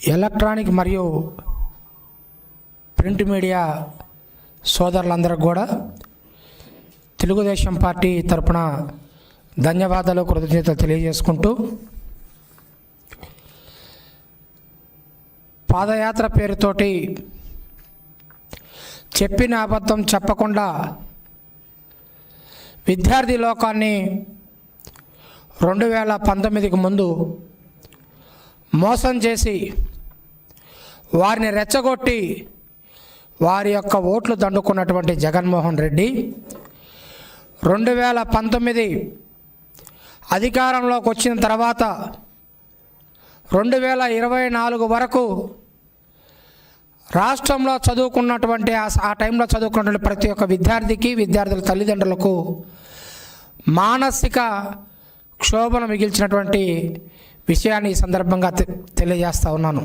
Electronic మరియు print media సోదరులందరికీ కూడా తెలుగుదేశం పార్టీ తరపున ధన్యవాదాలు కృతజ్ఞతలు తెలియజేసుకుంటూ పాదయాత్ర పేరుతోటి చెప్పిన అబద్ధం చెప్పకుండా విద్యార్థి లోకాన్ని రెండు వేల పంతొమ్మిదికి ముందు మోసం చేసి వారిని రెచ్చగొట్టి వారి యొక్క ఓట్లు దండుకున్నటువంటి జగన్మోహన్ రెడ్డి రెండు వేల పంతొమ్మిది అధికారంలోకి వచ్చిన తర్వాత రెండు వేల ఇరవై నాలుగు వరకు రాష్ట్రంలో చదువుకున్నటువంటి ఆ టైంలో చదువుకున్నటువంటి ప్రతి ఒక్క విద్యార్థికి విద్యార్థుల తల్లిదండ్రులకు మానసిక క్షోభను మిగిల్చినటువంటి విషయాన్ని ఈ సందర్భంగా తె- తెలియజేస్తా ఉన్నాను.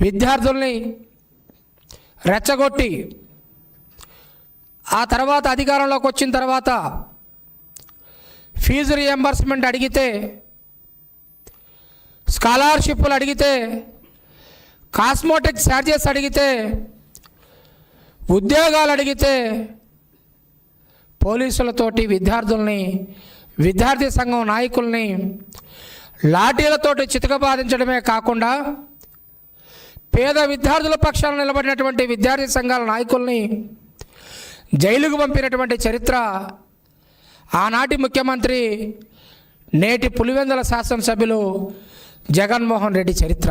విద్యార్థుల్ని రెచ్చగొట్టి ఆ తర్వాత అధికారంలోకి వచ్చిన తర్వాత ఫీజు రియంబర్స్మెంట్ అడిగితే స్కాలర్షిప్లు అడిగితే కాస్మోటిక్ ఛార్జెస్ అడిగితే ఉద్యోగాలు అడిగితే పోలీసులతోటి విద్యార్థుల్ని విద్యార్థి సంఘం నాయకుల్ని లాఠీలతోటి చితకబాధించడమే కాకుండా పేద విద్యార్థుల పక్షాన నిలబడినటువంటి విద్యార్థి సంఘాల నాయకుల్ని జైలుకు పంపినటువంటి చరిత్ర ఆనాటి ముఖ్యమంత్రి నేటి పులివెందుల శాసనసభ్యులు జగన్మోహన్ రెడ్డి చరిత్ర.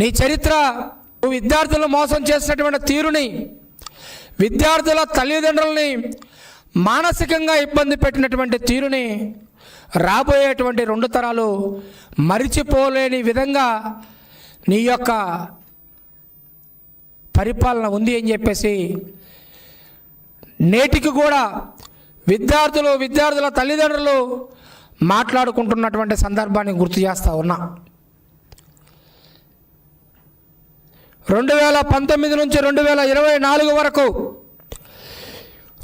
నీ చరిత్ర విద్యార్థులు విద్యార్థులను మోసం చేసినటువంటి తీరుని విద్యార్థుల తల్లిదండ్రుల్ని మానసికంగా ఇబ్బంది పెట్టినటువంటి తీరుని రాబోయేటువంటి రెండు తరాలు మరిచిపోలేని విధంగా నీ యొక్క పరిపాలన ఉంది అని చెప్పేసి నేటికి కూడా విద్యార్థులు విద్యార్థుల తల్లిదండ్రులు మాట్లాడుకుంటున్నటువంటి సందర్భాన్ని గుర్తు చేస్తూ ఉన్నా. రెండు వేల పంతొమ్మిది నుంచి రెండు వేల ఇరవై నాలుగు వరకు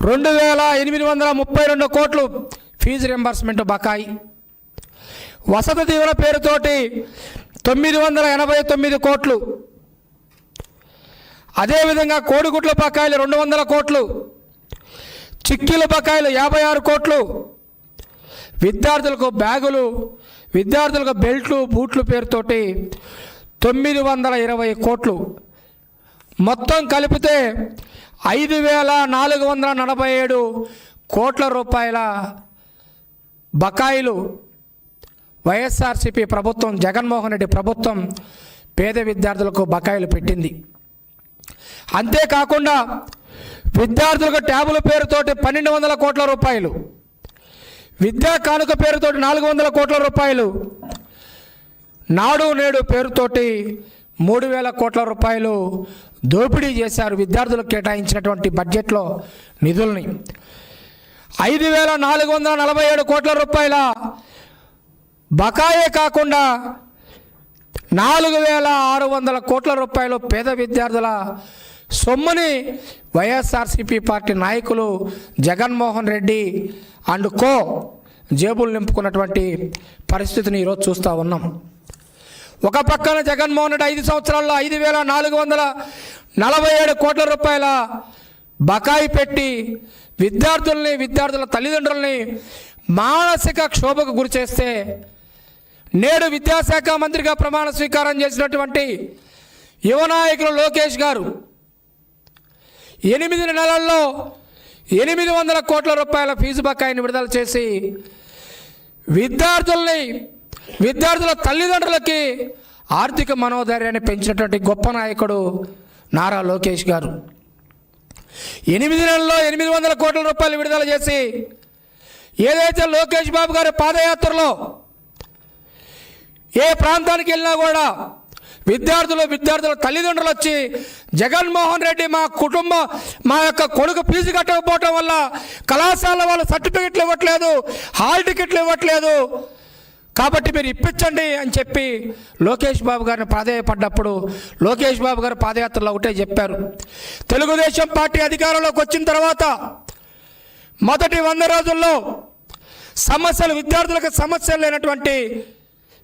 రెండు వేల ఎనిమిది వందల ముప్పై రెండు కోట్లు ఫీజు రింబర్స్మెంట్ బకాయి. వసతి దీవెన పేరుతోటి తొమ్మిది వందల ఎనభై తొమ్మిది కోట్లు. అదేవిధంగా కోడిగుడ్ల బకాయిలు రెండు వందల కోట్లు. చిక్కీల బకాయిలు యాభై ఆరు కోట్లు. విద్యార్థులకు బ్యాగులు విద్యార్థులకు బెల్ట్లు బూట్లు పేరుతోటి తొమ్మిది వందల ఇరవై కోట్లు. మొత్తం కలిపితే ఐదు వేల నాలుగు వందల నలభై ఏడు కోట్ల రూపాయల బకాయిలు వైఎస్ఆర్సిపి ప్రభుత్వం జగన్మోహన్ రెడ్డి ప్రభుత్వం పేద విద్యార్థులకు బకాయిలు పెట్టింది. అంతేకాకుండా విద్యార్థులకు ట్యాబుల పేరుతోటి పన్నెండు వందల కోట్ల రూపాయలు విద్యా కానుక పేరుతోటి నాలుగు వందల కోట్ల రూపాయలు నాడు నేడు పేరుతోటి మూడు వేల కోట్ల రూపాయలు దోపిడీ చేశారు విద్యార్థులకు కేటాయించినటువంటి బడ్జెట్లో నిధుల్ని. ఐదు వేల నాలుగు వందల నలభై ఏడు కోట్ల రూపాయల బకాయే కాకుండా నాలుగు వేల ఆరు వందల కోట్ల రూపాయలు పేద విద్యార్థుల సొమ్ముని వైఎస్ఆర్సిపి పార్టీ నాయకులు జగన్మోహన్ రెడ్డి అండ్ కో జేబులు నింపుకున్నటువంటి పరిస్థితిని ఈరోజు చూస్తూ ఉన్నాం. ఒక పక్కన జగన్మోహన్ రెడ్డి ఐదు సంవత్సరాల్లో ఐదు వేల నాలుగు వందల నలభై ఏడు కోట్ల రూపాయల బకాయి పెట్టి విద్యార్థుల్ని విద్యార్థుల తల్లిదండ్రుల్ని మానసిక క్షోభకు గురి చేస్తే నేడు విద్యాశాఖ మంత్రిగా ప్రమాణ స్వీకారం చేసినటువంటి యువనాయకులు లోకేష్ గారు ఎనిమిది నెలల్లో ఎనిమిది వందల కోట్ల రూపాయల ఫీజు బకాయిని విడుదల చేసి విద్యార్థుల్ని విద్యార్థుల తల్లిదండ్రులకి ఆర్థిక మనోధైర్యాన్ని పెంచినటువంటి గొప్ప నాయకుడు నారా లోకేష్ గారు. ఎనిమిది నెలల్లో ఎనిమిది వందల కోట్ల రూపాయలు విడుదల చేసి ఏదైతే లోకేష్ బాబు గారి పాదయాత్రలో ఏ ప్రాంతానికి వెళ్ళినా కూడా విద్యార్థులు విద్యార్థుల తల్లిదండ్రులు వచ్చి జగన్మోహన్ రెడ్డి మా కుటుంబం మా యొక్క కొడుకు ఫీజు కట్టకపోవటం వల్ల కళాశాల వాళ్ళు సర్టిఫికెట్లు ఇవ్వట్లేదు హాల్ టికెట్లు ఇవ్వట్లేదు. కాబట్టి మీరు ఇప్పించండి అని చెప్పి లోకేష్ బాబు గారిని ప్రాధాయపడ్డప్పుడు లోకేష్ బాబు గారు పాదయాత్రలో ఒకటే చెప్పారు. తెలుగుదేశం పార్టీ అధికారంలోకి వచ్చిన తర్వాత మొదటి వంద రోజుల్లో సమస్యలు విద్యార్థులకు సమస్యలు లేనటువంటి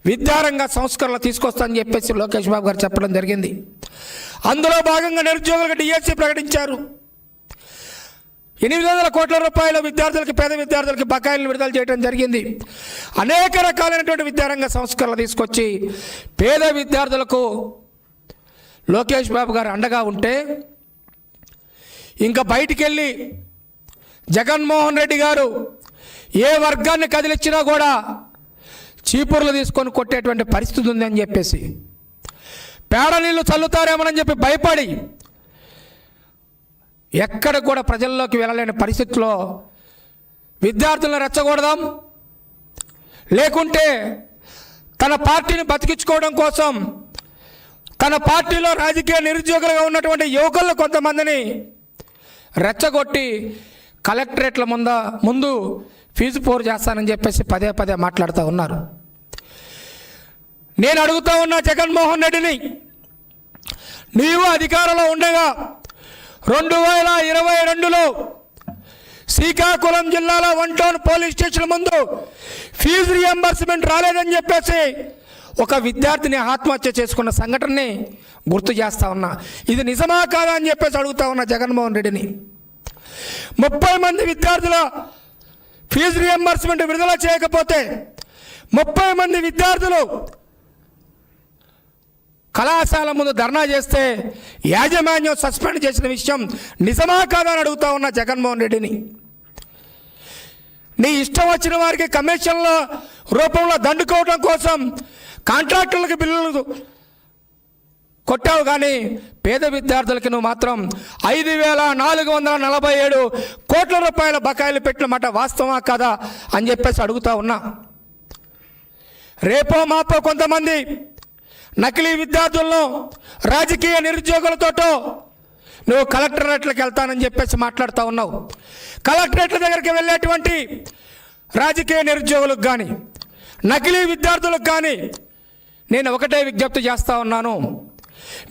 విద్యారంగ సంస్కరణలు తీసుకొస్తానని చెప్పేసి లోకేష్ బాబు గారు చెప్పడం జరిగింది. అందులో భాగంగా నిరుద్యోగులకు డిఎస్సి ప్రకటించారు. ఎనిమిది వందల కోట్ల రూపాయల విద్యార్థులకి పేద విద్యార్థులకి బకాయిలను విడుదల చేయడం జరిగింది. అనేక రకాలైనటువంటి విద్యారంగ సంస్కరణలు తీసుకొచ్చి పేద విద్యార్థులకు లోకేష్ బాబు గారు అండగా ఉంటే ఇంకా బయటికి వెళ్ళి జగన్మోహన్ రెడ్డి గారు ఏ వర్గాన్ని కదిలిచ్చినా కూడా చీపుర్లు తీసుకొని కొట్టేటువంటి పరిస్థితి ఉందని చెప్పేసి పేడ నీళ్ళు చల్లుతారేమోనని చెప్పి భయపడి ఎక్కడ కూడా ప్రజల్లోకి వెళ్ళలేని పరిస్థితుల్లో విద్యార్థులను రెచ్చగొడదాం. లేకుంటే తన పార్టీని బతికించుకోవడం కోసం తన పార్టీలో రాజకీయ నిరుద్యోగులుగా ఉన్నటువంటి యువకులను కొంతమందిని రెచ్చగొట్టి కలెక్టరేట్ల ముంద ముందు ఫీజు పోరు చేస్తానని చెప్పేసి పదే పదే మాట్లాడుతూ ఉన్నారు. నేను అడుగుతా ఉన్నా జగన్మోహన్ రెడ్డిని నీవు అధికారంలో ఉండగా రెండు వేల ఇరవై రెండులో శ్రీకాకుళం జిల్లాలో వన్ టౌన్ పోలీస్ స్టేషన్ ముందు ఫీజు రియంబర్స్మెంట్ రాలేదని చెప్పేసి ఒక విద్యార్థిని ఆత్మహత్య చేసుకున్న సంఘటనని గుర్తు చేస్తా ఉన్నా. ఇది నిజమా కాదా అని చెప్పేసి అడుగుతా ఉన్నా జగన్మోహన్ రెడ్డిని. ముప్పై మంది విద్యార్థుల ఫీజు రియంబర్స్మెంట్ విడుదల చేయకపోతే ముప్పై మంది విద్యార్థులు కళాశాల ముందు ధర్నా చేస్తే యాజమాన్యం సస్పెండ్ చేసిన విషయం నిజమా కాదా అని అడుగుతా ఉన్న జగన్మోహన్ రెడ్డిని. నీ ఇష్టం వచ్చిన వారికి కమిషన్ల రూపంలో దండుకోవడం కోసం కాంట్రాక్టులకు బిల్లులు కొట్టావు కానీ పేద విద్యార్థులకి నువ్వు మాత్రం ఐదు వేల నాలుగు వందల నలభై ఏడు కోట్ల రూపాయల బకాయిలు పెట్టిన మాట వాస్తవా కదా అని చెప్పేసి అడుగుతా ఉన్నా. రేపో మాపో కొంతమంది నకిలీ విద్యార్థులను రాజకీయ నిరుద్యోగులతోటో నువ్వు కలెక్టరేట్లకు వెళ్తానని చెప్పేసి మాట్లాడుతూ ఉన్నావు. కలెక్టరేట్ల దగ్గరికి వెళ్ళేటువంటి రాజకీయ నిరుద్యోగులకు కానీ నకిలీ విద్యార్థులకు కానీ నేను ఒకటే విజ్ఞప్తి చేస్తూ ఉన్నాను.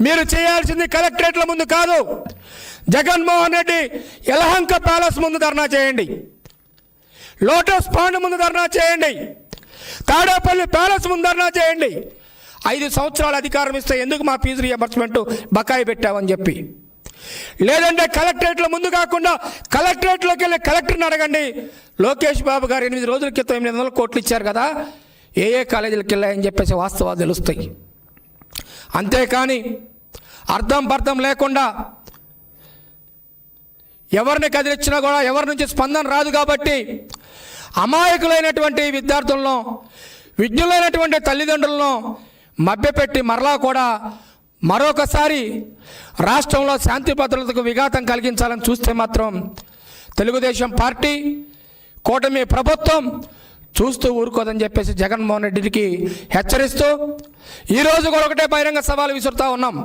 మీరు చేయాల్సింది కలెక్టరేట్ల ముందు కాదు జగన్మోహన్ రెడ్డి యలహంక ప్యాలెస్ ముందు ధర్నా చేయండి. లోటస్ పాండ్ ముందు ధర్నా చేయండి. తాడేపల్లి ప్యాలెస్ ముందు ధర్నా చేయండి. ఐదు సంవత్సరాలు అధికారం ఇస్తే ఎందుకు మా ఫీజు రియంబర్స్మెంట్ బకాయి పెట్టావని చెప్పి. లేదంటే కలెక్టరేట్లో ముందు కాకుండా కలెక్టరేట్లోకి వెళ్ళి కలెక్టర్ని అడగండి. లోకేష్ బాబు గారు ఎనిమిది రోజుల క్రితం ఎనిమిది వందల కోట్లు ఇచ్చారు కదా ఏ ఏ కాలేజీలకు వెళ్ళాయని చెప్పేసి వాస్తవాలు తెలుస్తాయి. అంతేకాని అర్థం పర్థం లేకుండా ఎవరిని కదిలిచ్చినా కూడా ఎవరి నుంచి స్పందన రాదు కాబట్టి అమాయకులైనటువంటి విద్యార్థులను విజ్ఞులైనటువంటి తల్లిదండ్రులను మభ్యపెట్టి మరలా కూడా మరొకసారి రాష్ట్రంలో శాంతి భద్రతకు విఘాతం కలిగించాలని చూస్తే మాత్రం తెలుగుదేశం పార్టీ కూటమి ప్రభుత్వం చూస్తూ ఊరుకోదని చెప్పేసి జగన్మోహన్ రెడ్డికి హెచ్చరిస్తూ ఈరోజు కూడా ఒకటే బహిరంగ సవాలు విసురుతూ ఉన్నాం.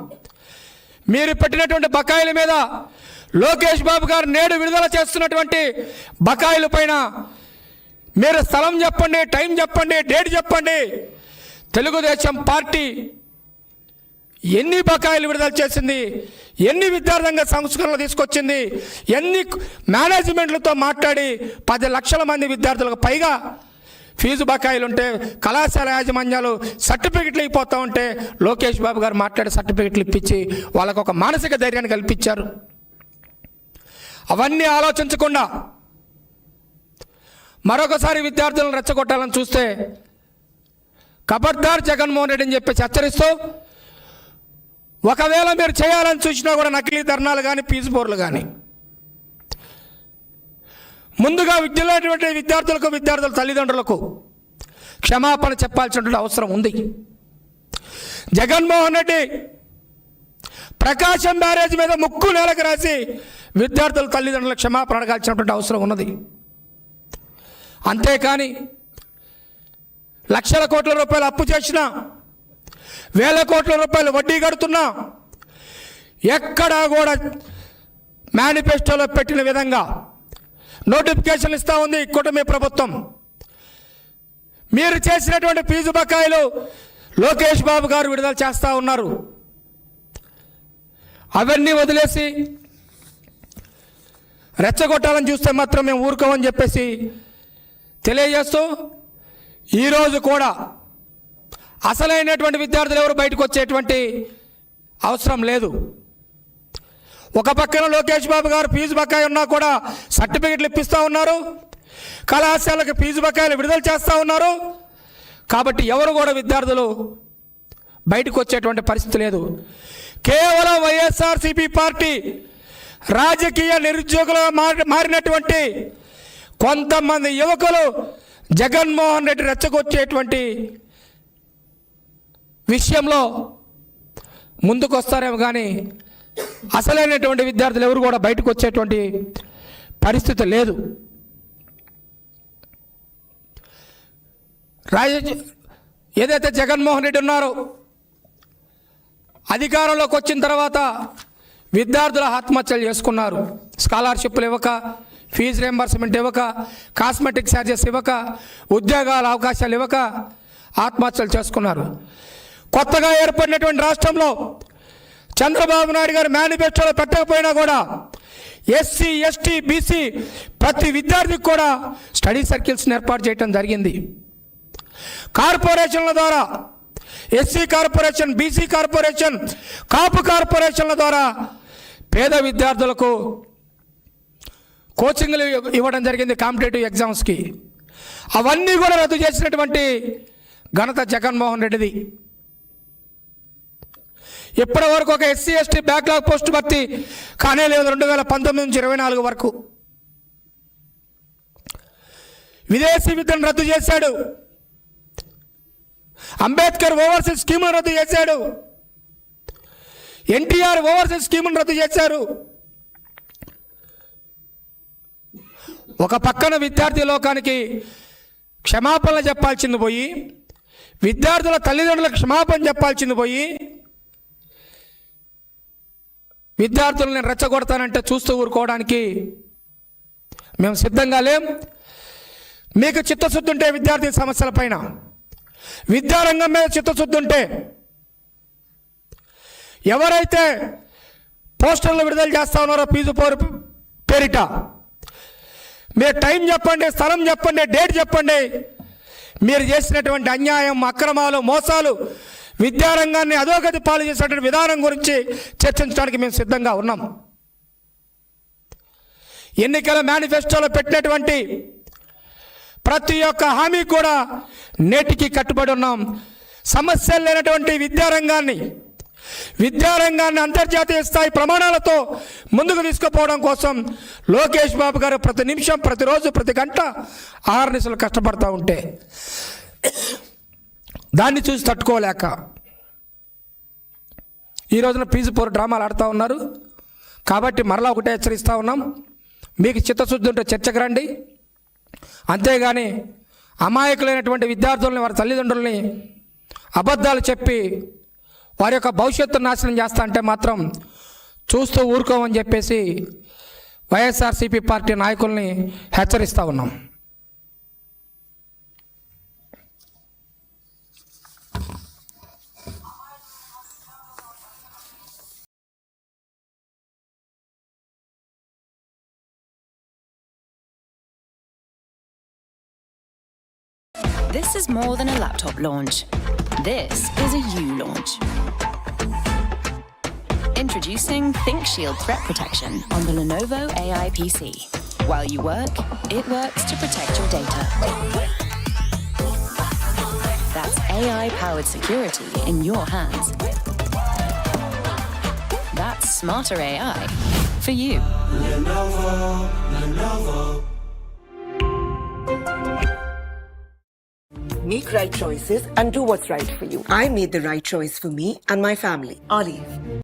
మీరు పెట్టినటువంటి బకాయిల మీద లోకేష్ బాబు గారు నేడు విడుదల చేస్తున్నటువంటి బకాయిల పైన మీరు స్థలం చెప్పండి టైం చెప్పండి డేట్ చెప్పండి. తెలుగుదేశం పార్టీ ఎన్ని బకాయిలు విడుదల చేసింది? ఎన్ని విద్యార్థంగా సంస్కరణలు తీసుకొచ్చింది? ఎన్ని మేనేజ్మెంట్లతో మాట్లాడి పది లక్షల మంది విద్యార్థులకు పైగా ఫీజు బకాయిలు ఉంటే కళాశాల యాజమాన్యాలు సర్టిఫికెట్లు అయిపోతూ ఉంటే లోకేష్ బాబు గారు మాట్లాడి సర్టిఫికెట్లు ఇప్పించి వాళ్ళకు ఒక మానసిక ధైర్యాన్ని కల్పించారు. అవన్నీ ఆలోచించకుండా మరొకసారి విద్యార్థులను రెచ్చగొట్టాలని చూస్తే కబర్దార్ జగన్మోహన్ రెడ్డి అని చెప్పి హెచ్చరిస్తూ ఒకవేళ మీరు చేయాలని చూసినా కూడా నకిలీ ధర్నాలు కానీ పీజు బోర్లు కానీ ముందుగా విద్యలేటువంటి విద్యార్థులకు విద్యార్థుల తల్లిదండ్రులకు క్షమాపణ చెప్పాల్సినటువంటి అవసరం ఉంది. జగన్మోహన్ రెడ్డి ప్రకాశం బ్యారేజ్ మీద ముక్కు నేలకు రాసి విద్యార్థుల తల్లిదండ్రులకు క్షమాపణ అడగాల్సినటువంటి అవసరం ఉన్నది. అంతేకాని లక్షల కోట్ల రూపాయలు అప్పు చేసినా వేల కోట్ల రూపాయలు వడ్డీ కడుతున్నా ఎక్కడా కూడా మేనిఫెస్టోలో పెట్టిన విధంగా నోటిఫికేషన్ ఇస్తూ ఉంది కూటమి ప్రభుత్వం. మీరు చేసినటువంటి ఫీజు బకాయిలు లోకేష్ బాబు గారు విడుదల చేస్తూ ఉన్నారు. అవన్నీ వదిలేసి రెచ్చగొట్టాలని చూస్తే మాత్రం మేము ఊరుకోమని చెప్పేసి తెలియజేస్తూ ఈరోజు కూడా అసలైనటువంటి విద్యార్థులు ఎవరు బయటకు వచ్చేటువంటి అవసరం లేదు. ఒక పక్కన లోకేష్ బాబు గారు ఫీజు బకాయి ఉన్నా కూడా సర్టిఫికెట్లు ఇప్పిస్తూ ఉన్నారు. కళాశాలకు ఫీజు బకాయిలు విడుదల చేస్తూ ఉన్నారు. కాబట్టి ఎవరు కూడా విద్యార్థులు బయటకు వచ్చేటువంటి పరిస్థితి లేదు. కేవలం వైఎస్ఆర్సీపీ పార్టీ రాజకీయ నిరుద్యోగులుగా మారి మారినటువంటి కొంతమంది యువకులు జగన్మోహన్ రెడ్డి రెచ్చగొచ్చేటువంటి విషయంలో ముందుకు వస్తారేమో కానీ అసలైనటువంటి విద్యార్థులు ఎవరు కూడా బయటకు వచ్చేటువంటి పరిస్థితి లేదు. రాజ ఏదైతే జగన్మోహన్ రెడ్డి ఉన్నారో అధికారంలోకి వచ్చిన తర్వాత విద్యార్థుల ఆత్మహత్యలు చేసుకున్నారు. స్కాలర్షిప్లు ఇవ్వక ఫీజు రియంబర్స్మెంట్ ఇవ్వక కాస్మెటిక్ ఛార్జెస్ ఇవ్వక ఉద్యోగాల అవకాశాలు ఇవ్వక ఆత్మహత్యలు చేసుకున్నారు. కొత్తగా ఏర్పడినటువంటి రాష్ట్రంలో చంద్రబాబు నాయుడు గారు మేనిఫెస్టోలో పెట్టకపోయినా కూడా ఎస్సీ ఎస్టీ బీసీ ప్రతి విద్యార్థికి కూడా స్టడీ సర్కిల్స్ని ఏర్పాటు చేయడం జరిగింది. కార్పొరేషన్ల ద్వారా SC corporation BC corporation Kapu కార్పొరేషన్ల ద్వారా పేద విద్యార్థులకు కోచింగ్లు ఇవ్వడం జరిగింది కాంపిటేటివ్ ఎగ్జామ్స్కి. అవన్నీ కూడా రద్దు చేసినటువంటి ఘనత జగన్మోహన్ రెడ్డిది. ఇప్పటి వరకు ఒక ఎస్సీ ఎస్టీ బ్యాక్లాగ్ పోస్ట్ భర్తీ కానే లేదు రెండు వేల పంతొమ్మిది నుంచి ఇరవై నాలుగు వరకు. విదేశీ విద్యను రద్దు చేశాడు. అంబేద్కర్ ఓవర్సీస్ స్కీమును రద్దు చేశాడు. ఎన్టీఆర్ ఓవర్సీస్ స్కీమును రద్దు చేశారు. ఒక పక్కన విద్యార్థి లోకానికి క్షమాపణలు చెప్పాల్సింది పోయి విద్యార్థుల తల్లిదండ్రులకు క్షమాపణ చెప్పాల్సింది పోయి విద్యార్థులను రెచ్చగొడతానంటే చూస్తూ ఊరుకోవడానికి మేము సిద్ధంగా లేం. మీకు చిత్తశుద్ధి ఉంటే విద్యార్థి సమస్యల పైన విద్యారంగం మీద చిత్తశుద్ధి ఉంటే ఎవరైతే పోస్టర్లు విడుదల చేస్తా ఉన్నారో ఫీజు పోరు పేరిట మీరు టైం చెప్పండి స్థలం చెప్పండి డేట్ చెప్పండి. మీరు చేసినటువంటి అన్యాయం అక్రమాలు మోసాలు విద్యారంగాన్ని అధోగతి పాలు చేసినటువంటి విధానం గురించి చర్చించడానికి మేము సిద్ధంగా ఉన్నాం. ఎన్నికల మేనిఫెస్టోలో పెట్టినటువంటి ప్రతి ఒక్క హామీ కూడా నేటికి కట్టుబడి ఉన్నాం. సమస్యలు లేనటువంటి విద్యారంగాన్ని విద్యారంగాన్ని అంతర్జాతీయ స్థాయి ప్రమాణాలతో ముందుకు తీసుకుపోవడం కోసం లోకేష్ బాబు గారు ప్రతి నిమిషం ప్రతిరోజు ప్రతి గంట ఆరు నిశలు కష్టపడతా ఉంటే దాన్ని చూసి తట్టుకోలేక ఈ రోజున పీజుపూర్ డ్రామాలు ఆడుతూ ఉన్నారు. కాబట్టి మరలా ఒకటే హెచ్చరిస్తూ ఉన్నాం. మీకు చిత్తశుద్ధి ఉంటే చర్చకు రండి. అంతేగాని అమాయకులైనటువంటి విద్యార్థుల్ని వారి తల్లిదండ్రుల్ని అబద్ధాలు చెప్పి వారి యొక్క భవిష్యత్తును నాశనం చేస్తా అంటే మాత్రం చూస్తూ ఊరుకోమని చెప్పేసి వైఎస్ఆర్సీపీ పార్టీ నాయకుల్ని హెచ్చరిస్తూ ఉన్నాం This is more than a laptop launch. This is a U launch. Introducing ThinkShield Threat Protection on the Lenovo AI PC. While you work, it works to protect your data. That's AI powered security in your hands. That's smarter AI for you. Lenovo, Lenovo. Make right choices and do what's right for you. I made the right choice for me and my family. Olive.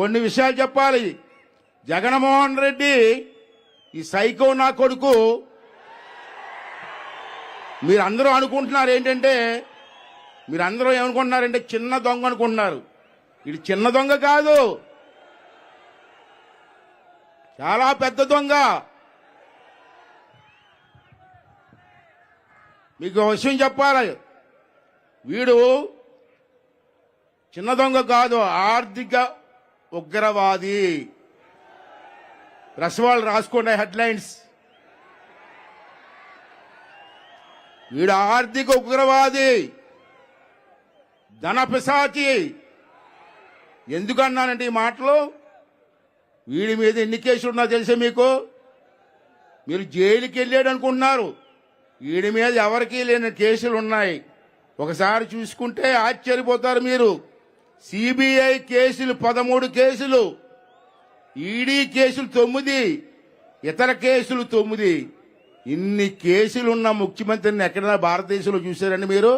కొన్ని విషయాలు చెప్పాలి. జగన్మోహన్ రెడ్డి ఈ psycho నా కొడుకు. మీరందరూ అనుకుంటున్నారు ఏంటంటే మీరందరూ ఏమనుకుంటున్నారంటే చిన్న దొంగ అనుకుంటున్నారు. ఇది చిన్న దొంగ కాదు. చాలా పెద్ద దొంగ. మీకు విషయం చెప్పాలి. వీడు చిన్న దొంగ కాదు ఆర్థిక ఉగ్రవాది. రసవాళ్ళు రాసుకోండి హెడ్లైన్స్. వీడు ఆర్థిక ఉగ్రవాది. ధన పిశాచి ఎందుకన్నానంటే ఈ మాటలు? వీడి మీద ఎన్ని కేసులు ఉన్నా తెలుసా మీకు? మీరు జైలుకి వెళ్ళాడు అనుకుంటున్నారు వీడి మీద ఎవరికీ లేని కేసులు ఉన్నాయి. ఒకసారి చూసుకుంటే ఆశ్చర్యపోతారు మీరు. సిబిఐ కేసులు పదమూడు కేసులు ఈడీ కేసులు తొమ్మిది ఇతర కేసులు తొమ్మిది. ఇన్ని కేసులున్న ముఖ్యమంత్రిని ఎక్కడైనా భారతదేశంలో చూశారండి మీరు?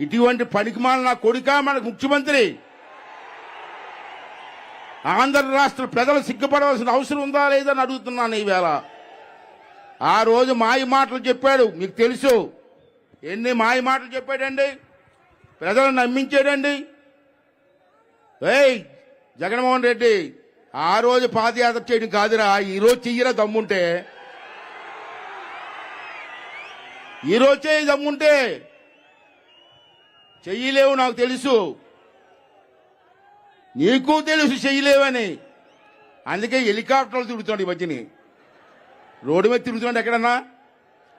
ఇటువంటి పనికిమాల నా కొడుక మన ముఖ్యమంత్రి. ఆంధ్ర రాష్ట్ర ప్రజలు సిగ్గుపడవలసిన అవసరం ఉందా లేదని అడుగుతున్నాను ఈవేళ. ఆ రోజు మాయ మాటలు చెప్పాడు మీకు తెలుసు. ఎన్ని మాయ మాటలు చెప్పాడండి? ప్రజలను నమ్మించాడండి ఏయ్ జగన్మోహన్ రెడ్డి ఆ రోజు పాదయాత్ర చేయడం కాదురా ఈరోజు చెయ్యరా దమ్ముంటే? ఈరోజు చేయి దమ్ముంటే? చెయ్యలేవు నాకు తెలుసు. నీకు తెలుసు చెయ్యలేవని. అందుకే హెలికాప్టర్లు తిరుగుతాడు ఈ మధ్యని. రోడ్డు మీద తిరుగుతున్నాడు ఎక్కడన్నా?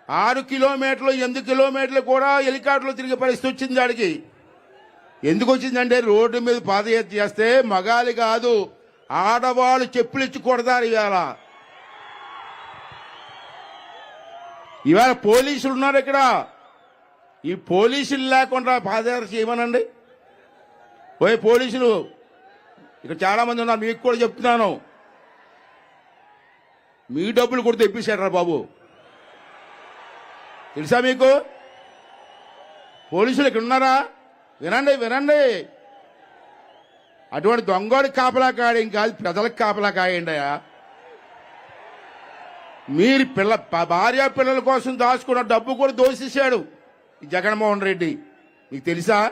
ఆరు కిలోమీటర్లు ఎనిమిది కిలోమీటర్లు కూడా హెలికాప్టర్లు తిరిగే పరిస్థితి వచ్చింది ఆడికి. ఎందుకు వచ్చిందంటే రోడ్డు మీద పాదయాత్ర చేస్తే మగాలి కాదు ఆడవాళ్ళు చెప్పులు ఇచ్చుకూడదారు కొడతారు ఇవాళ. ఇవాళ పోలీసులు ఉన్నారు ఇక్కడ. ఈ పోలీసులు లేకుండా పాదయాత్ర చేయమనండి. పోయి పోలీసులు ఇక్కడ చాలా మంది ఉన్నారు మీకు కూడా చెప్తున్నాను. మీ డబ్బులు కూడా తెప్పించారా బాబు. తెలుసా మీకు? పోలీసులు ఇక్కడ ఉన్నారా? వినండి వినండి. అటువంటి దొంగోడి కాపలా కాయడం కాదు ప్రజలకు కాపలా కాయండి మీరు పిల్ల భార్య పిల్లల కోసం దాచుకున్న డబ్బు కూడా దోషిస్తాడు జగన్మోహన్ రెడ్డి. మీకు తెలుసా?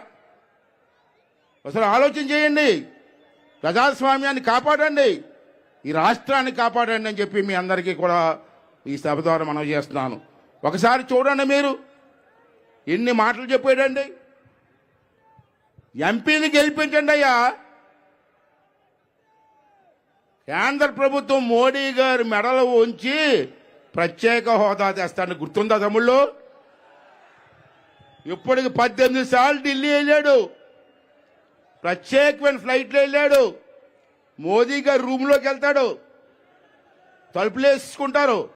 అసలు ఆలోచన చేయండి. ప్రజాస్వామ్యాన్ని కాపాడండి. ఈ రాష్ట్రాన్ని కాపాడండి అని చెప్పి మీ అందరికీ కూడా ఈ సభ ద్వారా మనం చేస్తున్నాను. ఒకసారి చూడండి మీరు. ఎన్ని మాటలు చెప్పాడండి? ఎంపీని గెలిపించండి అయ్యా. కేంద్ర ప్రభుత్వం మోడీ గారి మెడలు ఉంచి ప్రత్యేక హోదా తెస్తాను గుర్తుందా తమ్ముళ్ళు? ఇప్పటికి పద్దెనిమిది సార్లు ఢిల్లీ వెళ్ళాడు. ప్రత్యేకమైన ఫ్లైట్లో వెళ్ళాడు. మోదీ గారు రూమ్లోకి వెళ్తాడు. తలుపులు వేసుకుంటారు